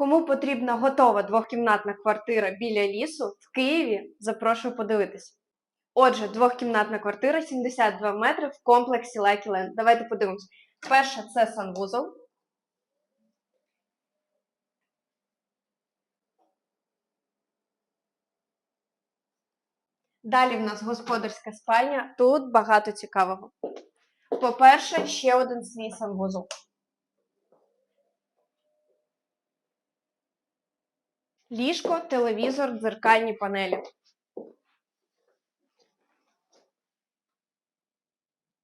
Кому потрібна готова двохкімнатна квартира біля лісу в Києві, запрошую подивитись. Отже, двохкімнатна квартира 72 метри в комплексі Lucky Land. Давайте подивимось. Перша це санвузол. Далі в нас господарська спальня. Тут багато цікавого. По-перше, ще один свій санвузол. Ліжко, телевізор, дзеркальні панелі.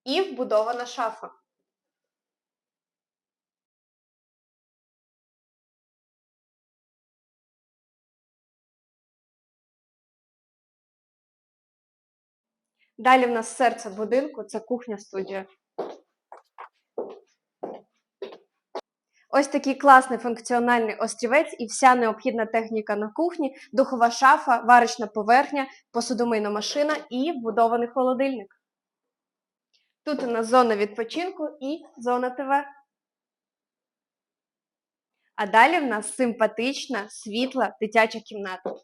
І вбудована шафа. Далі в нас серце будинку це кухня-студія. Ось такий класний функціональний острівець і вся необхідна техніка на кухні, духова шафа, варочна поверхня, посудомийна машина і вбудований холодильник. Тут у нас зона відпочинку і зона ТВ. А далі в нас симпатична, світла дитяча кімната.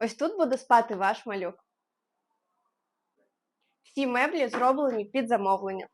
Ось тут буде спати ваш малюк. Всі меблі зроблені під замовлення.